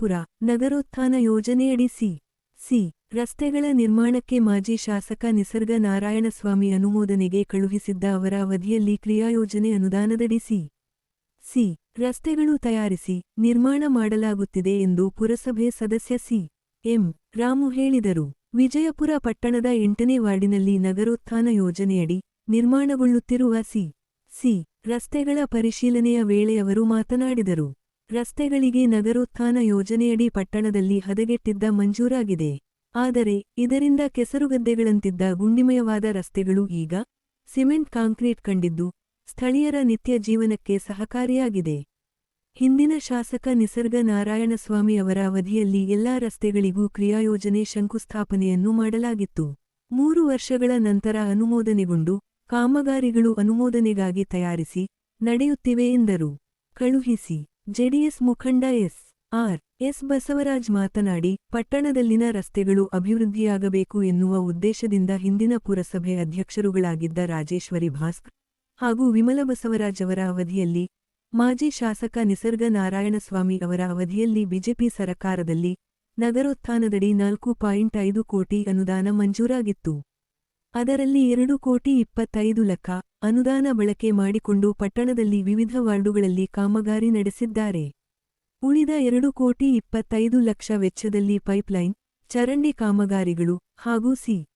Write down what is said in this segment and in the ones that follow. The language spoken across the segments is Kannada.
ವಿಜಯಪುರ ನಗರೋತ್ಥಾನ ಯೋಜನೆಯಡಿ ಸಿ. ಸಿ. ರಸ್ತೆಗಳ ನಿರ್ಮಾಣಕ್ಕೆ ಮಾಜಿ ಶಾಸಕ ನಿಸರ್ಗ ನಾರಾಯಣಸ್ವಾಮಿ ಅನುಮೋದನೆಗೆ ಕಳುಹಿಸಿದ್ದ ಅವರ ಅವಧಿಯಲ್ಲಿ ಕ್ರಿಯಾಯೋಜನೆ ಅನುದಾನದಡಿ ಸಿ. ಸಿ. ರಸ್ತೆಗಳು ತಯಾರಿಸಿ ನಿರ್ಮಾಣ ಮಾಡಲಾಗುತ್ತಿದೆ ಎಂದು ಪುರಸಭೆ ಸದಸ್ಯ ಸಿ. ಎಂ. ರಾಮು ಹೇಳಿದರು. ವಿಜಯಪುರ ಪಟ್ಟಣದ ಎಂಟನೇ ವಾರ್ಡಿನಲ್ಲಿ ನಗರೋತ್ಥಾನ ಯೋಜನೆಯಡಿ ನಿರ್ಮಾಣಗೊಳ್ಳುತ್ತಿರುವ ಸಿ. ಸಿ. ರಸ್ತೆಗಳ ಪರಿಶೀಲನೆಯ ವೇಳೆ ಅವರು ಮಾತನಾಡಿದರು. ರಸ್ತೆಗಳಿಗೆ ನಗರೋತ್ಥಾನ ಯೋಜನೆಯಡಿ ಪಟ್ಟಣದಲ್ಲಿ ಹದಗೆಟ್ಟಿದ್ದ ಮಂಜೂರಾಗಿದೆ. ಆದರೆ, ಇದರಿಂದ ಕೆಸರುಗದ್ದೆಗಳಂತಿದ್ದ ಗುಂಡಿಮಯವಾದ ರಸ್ತೆಗಳು ಈಗ ಸಿಮೆಂಟ್ ಕಾಂಕ್ರೀಟ್ ಕಂಡಿದ್ದು, ಸ್ಥಳೀಯರ ನಿತ್ಯ ಜೀವನಕ್ಕೆ ಸಹಕಾರಿಯಾಗಿದೆ. ಹಿಂದಿನ ಶಾಸಕ ನಿಸರ್ಗ ನಾರಾಯಣಸ್ವಾಮಿ ಅವರ ಅವಧಿಯಲ್ಲಿ ಎಲ್ಲಾ ರಸ್ತೆಗಳಿಗೂ ಕ್ರಿಯಾಯೋಜನೆ ಶಂಕುಸ್ಥಾಪನೆಯನ್ನು ಮಾಡಲಾಗಿತ್ತು. ಮೂರು ವರ್ಷಗಳ ನಂತರ ಅನುಮೋದನೆಗೊಂಡು ಕಾಮಗಾರಿಗಳು ಅನುಮೋದನೆಗಾಗಿ ತಯಾರಿಸಿ ನಡೆಯುತ್ತಿವೆ ಎಂದರು. ಕಳುಹಿಸಿ. ಜೆಡಿಎಸ್ ಮುಖಂಡ ಎಸ್. ಆರ್. ಎಸ್. ಬಸವರಾಜ್ ಮಾತನಾಡಿ, ಪಟ್ಟಣದಲ್ಲಿನ ರಸ್ತೆಗಳು ಅಭಿವೃದ್ಧಿಯಾಗಬೇಕು ಎನ್ನುವ ಉದ್ದೇಶದಿಂದ ಹಿಂದಿನ ಪುರಸಭೆ ಅಧ್ಯಕ್ಷರುಗಳಾಗಿದ್ದ ರಾಜೇಶ್ವರಿ ಭಾಸ್ಕ್ ಹಾಗೂ ವಿಮಲ ಬಸವರಾಜ್ ಅವರ ಅವಧಿಯಲ್ಲಿ, ಮಾಜಿ ಶಾಸಕ ನಿಸರ್ಗ ನಾರಾಯಣಸ್ವಾಮಿ ಅವರ ಅವಧಿಯಲ್ಲಿ ಬಿಜೆಪಿ ಸರಕಾರದಲ್ಲಿ ನಗರೋತ್ಥಾನದಡಿ ನಾಲ್ಕು ಪಾಯಿಂಟ್ ಐದು ಕೋಟಿ ಅನುದಾನ ಮಂಜೂರಾಗಿತ್ತು. ಅದರಲ್ಲಿ ಎರಡು ಕೋಟಿ ಇಪ್ಪತ್ತೈದು ಲಕ್ಷ ಅನುದಾನ ಬಳಕೆ ಮಾಡಿಕೊಂಡು ಪಟ್ಟಣದಲ್ಲಿ ವಿವಿಧ ವಾರ್ಡುಗಳಲ್ಲಿ ಕಾಮಗಾರಿ ನಡೆಸಿದ್ದಾರೆ. ಉಳಿದ ಎರಡು ಕೋಟಿ ಇಪ್ಪತ್ತೈದು ಲಕ್ಷ ವೆಚ್ಚದಲ್ಲಿ ಪೈಪ್ಲೈನ್, ಚರಂಡಿ ಕಾಮಗಾರಿಗಳು ಹಾಗೂ ಸಿ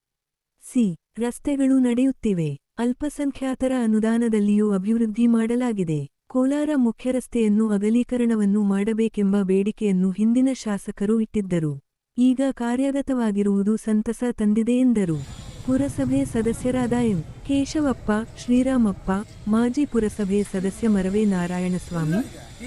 ಸಿ ರಸ್ತೆಗಳು ನಡೆಯುತ್ತಿವೆ. ಅಲ್ಪಸಂಖ್ಯಾತರ ಅನುದಾನದಲ್ಲಿಯೂ ಅಭಿವೃದ್ಧಿ ಮಾಡಲಾಗಿದೆ. ಕೋಲಾರ ಮುಖ್ಯರಸ್ತೆಯನ್ನು ಅಗಲೀಕರಣವನ್ನು ಮಾಡಬೇಕೆಂಬ ಬೇಡಿಕೆಯನ್ನು ಹಿಂದಿನ ಶಾಸಕರು ಇಟ್ಟಿದ್ದರು. ಈಗ ಕಾರ್ಯಗತವಾಗಿರುವುದು ಸಂತಸ ತಂದಿದೆ ಎಂದರು. ಪುರಸಭೆ ಸದಸ್ಯರಾದ ಎಂ. ಕೇಶವಪ್ಪ, ಶ್ರೀರಾಮಪ್ಪ, ಮಾಜಿ ಪುರಸಭೆ ಸದಸ್ಯ ಮರವೆ ನಾರಾಯಣಸ್ವಾಮಿ,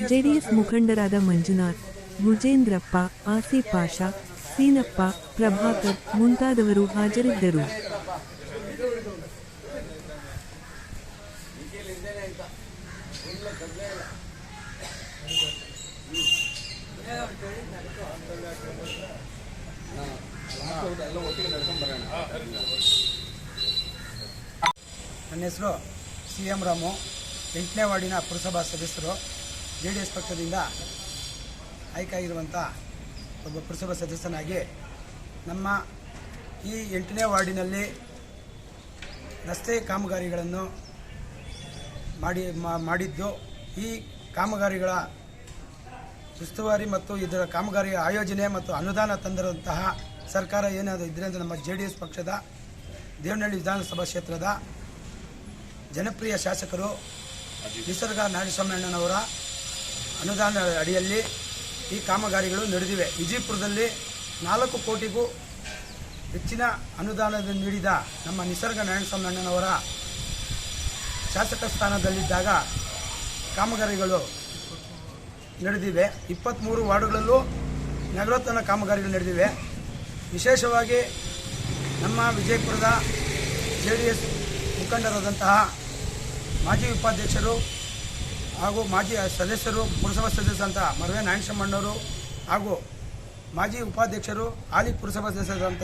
ಜೆಡಿಎಸ್ ಮುಖಂಡರಾದ ಮಂಜುನಾಥ್ ಗುಜೇಂದ್ರಪ್ಪ ಆಸಿ ಪಾಷಾ, ಸೀನಪ್ಪ, ಪ್ರಭಾಕರ್ ಮುಂತಾದವರು ಹಾಜರಿದ್ದರು. ನನ್ನ ಹೆಸರು ಸಿ ಎಂ ರಾಮು. ಎಂಟನೇ ವಾರ್ಡಿನ ಪುರಸಭಾ ಸದಸ್ಯರು. ಜೆ ಡಿ ಎಸ್ ಪಕ್ಷದಿಂದ ಆಯ್ಕೆಯಾಗಿರುವಂಥ ಒಬ್ಬ ಪುರಸಭಾ ಸದಸ್ಯನಾಗಿ ನಮ್ಮ ಈ ಎಂಟನೇ ವಾರ್ಡಿನಲ್ಲಿ ರಸ್ತೆ ಕಾಮಗಾರಿಗಳನ್ನು ಮಾಡಿ ಮಾಡಿದ್ದು. ಈ ಕಾಮಗಾರಿಗಳ ಉಸ್ತುವಾರಿ ಮತ್ತು ಇದರ ಕಾಮಗಾರಿ ಆಯೋಜನೆ ಮತ್ತು ಅನುದಾನ ತಂದಿರುವಂತಹ ಸರ್ಕಾರ ಏನಾದರೂ ಅಂದರೆ ನಮ್ಮ ಜೆ ಡಿ ಎಸ್ ಪಕ್ಷದ, ದೇವನಹಳ್ಳಿ ವಿಧಾನಸಭಾ ಕ್ಷೇತ್ರದ ಜನಪ್ರಿಯ ಶಾಸಕರು ನಿಸರ್ಗ ನಾರಾಯಣಸ್ವಾಮಣ್ಣನವರ ಅನುದಾನ ಅಡಿಯಲ್ಲಿ ಈ ಕಾಮಗಾರಿಗಳು ನಡೆದಿವೆ. ವಿಜಯಪುರದಲ್ಲಿ ನಾಲ್ಕು ಕೋಟಿಗೂ ಹೆಚ್ಚಿನ ಅನುದಾನದ ನೀಡಿದ ನಮ್ಮ ನಿಸರ್ಗ ನಾರಾಯಣಸ್ವಾಮಣ್ಣನವರ ಶಾಸಕ ಸ್ಥಾನದಲ್ಲಿದ್ದಾಗ ಕಾಮಗಾರಿಗಳು ನಡೆದಿವೆ. ಇಪ್ಪತ್ತ್ಮೂರು ವಾರ್ಡುಗಳಲ್ಲೂ ನಗರೋತ್ತನ ಕಾಮಗಾರಿಗಳು ನಡೆದಿವೆ. ವಿಶೇಷವಾಗಿ ನಮ್ಮ ವಿಜಯಪುರದ ಜೆ ಡಿ ಎಸ್ ಮುಖಂಡರಾದಂತಹ ಮಾಜಿ ಉಪಾಧ್ಯಕ್ಷರು ಹಾಗೂ ಮಾಜಿ ಸದಸ್ಯರು, ಪುರಸಭಾ ಸದಸ್ಯರಂತಹ ಮರವೆ ನಾರಾಯಣಶಮ್ಮಣ್ಣವರು ಹಾಗೂ ಮಾಜಿ ಉಪಾಧ್ಯಕ್ಷರು, ಹಾಲಿ ಪುರಸಭಾ ಸದಸ್ಯರಾದಂಥ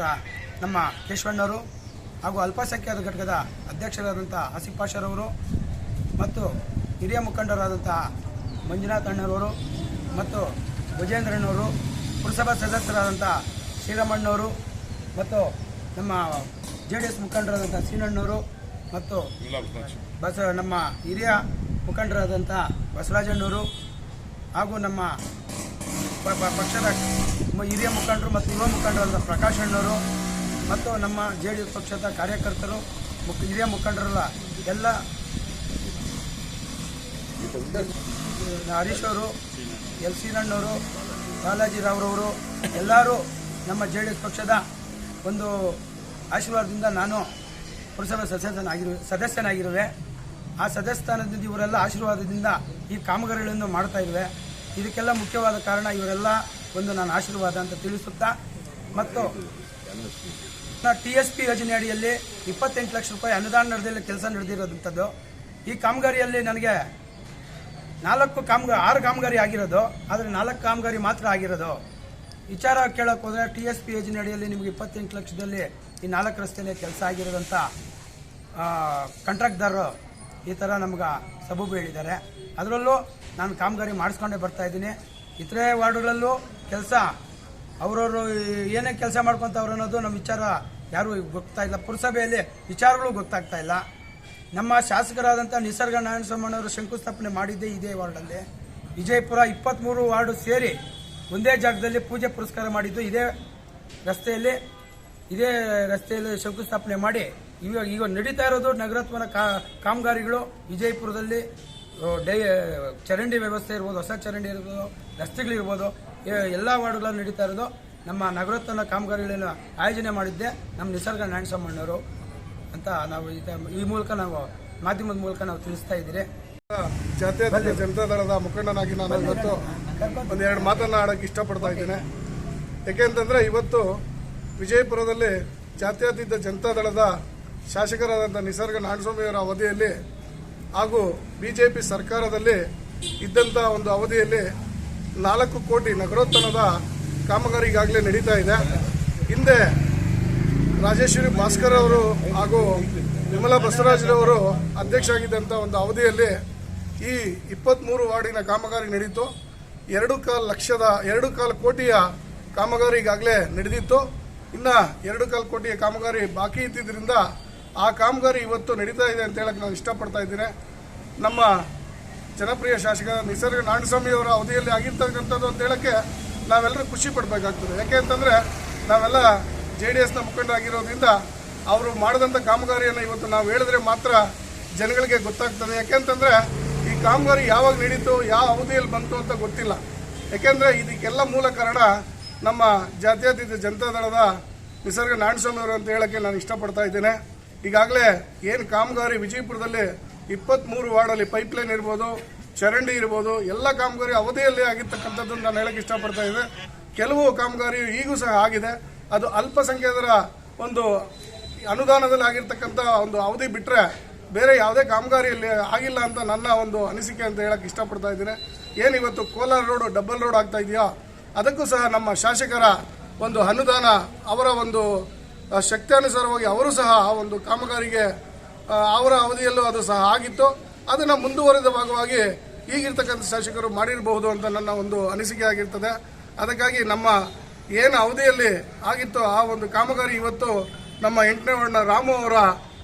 ನಮ್ಮ ಕೇಶವಣ್ಣವರು ಹಾಗೂ ಅಲ್ಪಸಂಖ್ಯಾತ ಘಟಕದ ಅಧ್ಯಕ್ಷರಾದಂಥ ಆಸಿಫ್ ಪಾಷರವರು ಮತ್ತು ಹಿರಿಯ ಮುಖಂಡರಾದಂತಹ ಮಂಜುನಾಥ್ ಅಣ್ಣರವರು ಮತ್ತು ಗಜೇಂದ್ರಣ್ಣವರು ಪುರಸಭಾ ಸದಸ್ಯರಾದಂಥ ಶ್ರೀರಾಮಣ್ಣವರು ಮತ್ತು ನಮ್ಮ ಜೆ ಡಿ ಎಸ್ ಮುಖಂಡರಾದಂಥ ಸೀನಣ್ಣವರು ಮತ್ತು ಬಸ ನಮ್ಮ ಹಿರಿಯ ಮುಖಂಡರಾದಂಥ ಬಸವರಾಜಣ್ಣವರು ಹಾಗೂ ನಮ್ಮ ಪಕ್ಷದ ಹಿರಿಯ ಮುಖಂಡರು ಮತ್ತು ಯುವ ಮುಖಂಡರಾದ ಪ್ರಕಾಶ್ ಅಣ್ಣವರು ಮತ್ತು ನಮ್ಮ ಜೆ ಡಿ ಎಸ್ ಪಕ್ಷದ ಕಾರ್ಯಕರ್ತರು ಹಿರಿಯ ಮುಖಂಡರಲ್ಲ ಎಲ್ಲ ಹರೀಶ್ ಅವರು, ಎಲ್ ಸೀನಣ್ಣವರು ಬಾಲಾಜಿರಾವ್ರವರು ಎಲ್ಲರೂ ನಮ್ಮ ಜೆ ಡಿ ಎಸ್ ಪಕ್ಷದ ಒಂದು ಆಶೀರ್ವಾದದಿಂದ ನಾನು ಪುರಸಭೆ ಸದಸ್ಯನಾಗಿರು, ಸದಸ್ಯನಾಗಿರುವೆ. ಆ ಸದಸ್ಯಸ್ಥಾನದಿಂದ ಇವರೆಲ್ಲ ಆಶೀರ್ವಾದದಿಂದ ಈ ಕಾಮಗಾರಿಗಳನ್ನು ಮಾಡ್ತಾ ಇರುವೆ. ಇದಕ್ಕೆಲ್ಲ ಮುಖ್ಯವಾದ ಕಾರಣ ಇವರೆಲ್ಲ ಒಂದು ನಾನು ಆಶೀರ್ವಾದ ಅಂತ ತಿಳಿಸುತ್ತಾ, ಮತ್ತು ಟಿ ಎಸ್ ಪಿ ಯೋಜನೆ ಅಡಿಯಲ್ಲಿ ಇಪ್ಪತ್ತೆಂಟು ಲಕ್ಷ ರೂಪಾಯಿ ಅನುದಾನ ನಡೆದಲ್ಲಿ ಕೆಲಸ ನಡೆದಿರೋದಂಥದ್ದು. ಈ ಕಾಮಗಾರಿಯಲ್ಲಿ ನನಗೆ ನಾಲ್ಕು ಕಾಮಗಾರಿ ಆರು ಕಾಮಗಾರಿ ಆಗಿರೋದು. ಆದರೆ ನಾಲ್ಕು ಕಾಮಗಾರಿ ಮಾತ್ರ ಆಗಿರೋದು. ವಿಚಾರ ಕೇಳೋಕೆ ಹೋದರೆ ಟಿ ಎಸ್ ಪಿ ಯೋಜನೆ ಅಡಿಯಲ್ಲಿ ನಿಮಗೆ ಇಪ್ಪತ್ತೆಂಟು ಲಕ್ಷದಲ್ಲಿ ಈ ನಾಲ್ಕು ರಸ್ತೆಯಲ್ಲಿ ಕೆಲಸ ಆಗಿರೋದಂಥ ಕಾಂಟ್ರಾಕ್ಟ್ದಾರರು ಈ ಥರ ನಮ್ಗೆ ಸಬೂಬು ಹೇಳಿದ್ದಾರೆ. ಅದರಲ್ಲೂ ನಾನು ಕಾಮಗಾರಿ ಮಾಡಿಸ್ಕೊಂಡೇ ಬರ್ತಾ ಇದ್ದೀನಿ. ಇತರೆ ವಾರ್ಡ್ಗಳಲ್ಲೂ ಕೆಲಸ, ಅವರವರು ಏನೇ ಕೆಲಸ ಮಾಡ್ಕೊತವ್ರು ಅನ್ನೋದು ನಮ್ಮ ವಿಚಾರ ಯಾರು ಗೊತ್ತಾ ಇಲ್ಲ. ಪುರಸಭೆಯಲ್ಲಿ ವಿಚಾರಗಳು ಗೊತ್ತಾಗ್ತಾ ಇಲ್ಲ. ನಮ್ಮ ಶಾಸಕರಾದಂಥ ನಿಸರ್ಗ ನಾರಾಯಣಸ್ವಾಮಣ್ಣವರು ಶಂಕುಸ್ಥಾಪನೆ ಮಾಡಿದ್ದೇ ಇದೇ ವಾರ್ಡಲ್ಲಿ. ವಿಜಯಪುರ ಇಪ್ಪತ್ತ್ಮೂರು ವಾರ್ಡು ಸೇರಿ ಒಂದೇ ಜಾಗದಲ್ಲಿ ಪೂಜೆ ಪುರಸ್ಕಾರ ಮಾಡಿದ್ದು ಇದೇ ರಸ್ತೆಯಲ್ಲಿ ಇದೇ ರಸ್ತೆಯಲ್ಲಿ ಶಂಕುಸ್ಥಾಪನೆ ಮಾಡಿ ಇವಾಗ ಈಗ ನಡೀತಾ ಇರೋದು ನಗರತ್ವನ ಕಾಮಗಾರಿಗಳು. ವಿಜಯಪುರದಲ್ಲಿ ಚರಂಡಿ ವ್ಯವಸ್ಥೆ ಇರ್ಬೋದು, ಹೊಸ ಚರಂಡಿ ಇರ್ಬೋದು, ರಸ್ತೆಗಳಿರ್ಬೋದು ಎಲ್ಲ ವಾರ್ಡ್ಗಳಲ್ಲಿ ನಡೀತಾ ಇರೋದು. ನಮ್ಮ ನಗರೋತ್ತನ ಕಾಮಗಾರಿಗಳನ್ನು ಆಯೋಜನೆ ಮಾಡಿದ್ದೆ ನಮ್ಮ ನಿಸರ್ಗ ನಾರಾಯಣಸ್ವಾಮಣ್ಣವರು ಅಂತ ನಾವು ಈ ಮೂಲಕ ನಾವು, ಮಾಧ್ಯಮದ ಮೂಲಕ ನಾವು ತಿಳಿಸ್ತಾ ಇದ್ದೀರಿ. ಜನತಾ ದಳದ ಮುಖಂಡನಾಗಿ ನಾನು ಇವತ್ತು ಒಂದೆರಡು ಮಾತನ್ನು ಆಡೋಕ್ಕೆ ಇಷ್ಟಪಡ್ತಾ ಇದ್ದೇನೆ. ಯಾಕೆಂತಂದರೆ ಇವತ್ತು ವಿಜಯಪುರದಲ್ಲಿ ಜಾತ್ಯತೀತ ಜನತಾ ದಳದ ಶಾಸಕರಾದಂಥ ನಿಸರ್ಗ ನಾಡಸ್ವಾಮಿಯವರ ಅವಧಿಯಲ್ಲಿ ಹಾಗೂ ಬಿಜೆಪಿ ಸರ್ಕಾರದಲ್ಲಿ ಇದ್ದಂಥ ಒಂದು ಅವಧಿಯಲ್ಲಿ ನಾಲ್ಕು ಕೋಟಿ ನಗರೋತ್ತನದ ಕಾಮಗಾರಿ ಈಗಾಗಲೇ ನಡೀತಾ ಇದೆ. ಹಿಂದೆ ರಾಜೇಶ್ವರಿ ಭಾಸ್ಕರ್ ಅವರು ಹಾಗೂ ವಿಮಲಾ ಬಸವರಾಜರವರು ಅಧ್ಯಕ್ಷ ಆಗಿದ್ದಂಥ ಒಂದು ಅವಧಿಯಲ್ಲಿ ಈ ಇಪ್ಪತ್ತ್ಮೂರು ವಾರ್ಡಿನ ಕಾಮಗಾರಿ ನಡೀತು. ಎರಡು ಕಾಲು ಲಕ್ಷದ, ಎರಡು ಕಾಲು ಕೋಟಿಯ ಕಾಮಗಾರಿ ಈಗಾಗಲೇ ನಡೆದಿತ್ತು. ಇನ್ನು ಎರಡು ಕಾಲು ಕೋಟಿಯ ಕಾಮಗಾರಿ ಬಾಕಿ ಇದ್ದಿದ್ದರಿಂದ ಆ ಕಾಮಗಾರಿ ಇವತ್ತು ನಡೀತಾ ಇದೆ ಅಂತ ಹೇಳಕ್ಕೆ ನಾನು ಇಷ್ಟಪಡ್ತಾ ಇದ್ದೇನೆ. ನಮ್ಮ ಜನಪ್ರಿಯ ಶಾಸಕ ನಿಸರ್ಗ ನಾರಾಯಣಸ್ವಾಮಿಯವರ ಅವಧಿಯಲ್ಲಿ ಆಗಿರ್ತಕ್ಕಂಥದ್ದು ಅಂತ ಹೇಳಕ್ಕೆ ನಾವೆಲ್ಲರೂ ಖುಷಿ ಪಡಬೇಕಾಗ್ತದೆ. ಯಾಕೆ ಅಂತಂದರೆ ನಾವೆಲ್ಲ ಜೆ ಡಿ ಎಸ್ನ ಮುಖಂಡರಾಗಿರೋದ್ರಿಂದ ಅವರು ಮಾಡಿದಂಥ ಕಾಮಗಾರಿಯನ್ನು ಇವತ್ತು ನಾವು ಹೇಳಿದ್ರೆ ಮಾತ್ರ ಜನಗಳಿಗೆ ಗೊತ್ತಾಗ್ತದೆ. ಯಾಕೆಂತಂದರೆ ಕಾಮಗಾರಿ ಯಾವಾಗ ನಡೀತು, ಯಾವ ಅವಧಿಯಲ್ಲಿ ಬಂತು ಅಂತ ಗೊತ್ತಿಲ್ಲ. ಯಾಕೆಂದರೆ ಇದಕ್ಕೆಲ್ಲ ಮೂಲ ಕಾರಣ ನಮ್ಮ ಜಾತ್ಯತೀತ ಜನತಾ ದಳದ ನಿಸರ್ಗ ನಾಣಸ್ವಾಮಿ ಅವರು ಅಂತ ಹೇಳಕ್ಕೆ ನಾನು ಇಷ್ಟಪಡ್ತಾ ಇದ್ದೇನೆ. ಈಗಾಗಲೇ ಏನು ಕಾಮಗಾರಿ ವಿಜಯಪುರದಲ್ಲಿ ಇಪ್ಪತ್ತ್ಮೂರು ವಾರ್ಡಲ್ಲಿ ಪೈಪ್ಲೈನ್ ಇರ್ಬೋದು, ಚರಂಡಿ ಇರ್ಬೋದು, ಎಲ್ಲ ಕಾಮಗಾರಿ ಅವಧಿಯಲ್ಲಿ ಆಗಿರ್ತಕ್ಕಂಥದ್ದು ನಾನು ಹೇಳಕ್ಕೆ ಇಷ್ಟಪಡ್ತಾ ಇದ್ದೆ. ಕೆಲವು ಕಾಮಗಾರಿ ಈಗೂ ಸಹ ಆಗಿದೆ. ಅದು ಅಲ್ಪಸಂಖ್ಯಾತರ ಒಂದು ಅನುದಾನದಲ್ಲಿ ಆಗಿರ್ತಕ್ಕಂಥ ಒಂದು ಅವಧಿ ಬಿಟ್ಟರೆ ಬೇರೆ ಯಾವುದೇ ಕಾಮಗಾರಿಯಲ್ಲಿ ಆಗಿಲ್ಲ ಅಂತ ನನ್ನ ಒಂದು ಅನಿಸಿಕೆ ಅಂತ ಹೇಳಕ್ಕೆ ಇಷ್ಟಪಡ್ತಾ ಇದ್ದೀನಿ. ಏನು ಇವತ್ತು ಕೋಲಾರ ರೋಡು, ಡಬಲ್ ರೋಡ್ ಆಗ್ತಾ ಇದೆಯೋ? ಅದಕ್ಕೂ ಸಹ ನಮ್ಮ ಶಾಸಕರ ಒಂದು ಅನುದಾನ, ಅವರ ಒಂದು ಶಕ್ತಿಯಾನುಸಾರವಾಗಿ ಅವರು ಸಹ ಆ ಒಂದು ಕಾಮಗಾರಿಗೆ ಅವರ ಅವಧಿಯಲ್ಲೂ ಅದು ಸಹ ಆಗಿತ್ತು. ಅದನ್ನು ಮುಂದುವರೆದ ಭಾಗವಾಗಿ ಈಗಿರ್ತಕ್ಕಂಥ ಶಾಸಕರು ಮಾಡಿರಬಹುದು ಅಂತ ನನ್ನ ಒಂದು ಅನಿಸಿಕೆ ಆಗಿರ್ತದೆ. ಅದಕ್ಕಾಗಿ ನಮ್ಮ ಏನು ಅವಧಿಯಲ್ಲಿ ಆಗಿತ್ತು ಆ ಒಂದು ಕಾಮಗಾರಿ ಇವತ್ತು ನಮ್ಮ ಎಂಟನೇ ವರ್ಣ ರಾಮು ಅವರ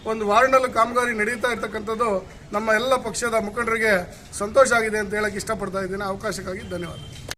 ಒಂದು ವಾರ್ಡ್ನಲ್ಲೂ ಕಾಮಗಾರಿ ನಡೀತಾ ಇರ್ತಕ್ಕಂಥದ್ದು ನಮ್ಮ ಎಲ್ಲ ಪಕ್ಷದ ಮುಖಂಡರಿಗೆ ಸಂತೋಷ ಆಗಿದೆ ಅಂತ ಹೇಳಕ್ಕೆ ಇಷ್ಟಪಡ್ತಾ ಇದ್ದೀನಿ. ಅವಕಾಶಕ್ಕಾಗಿ ಧನ್ಯವಾದ.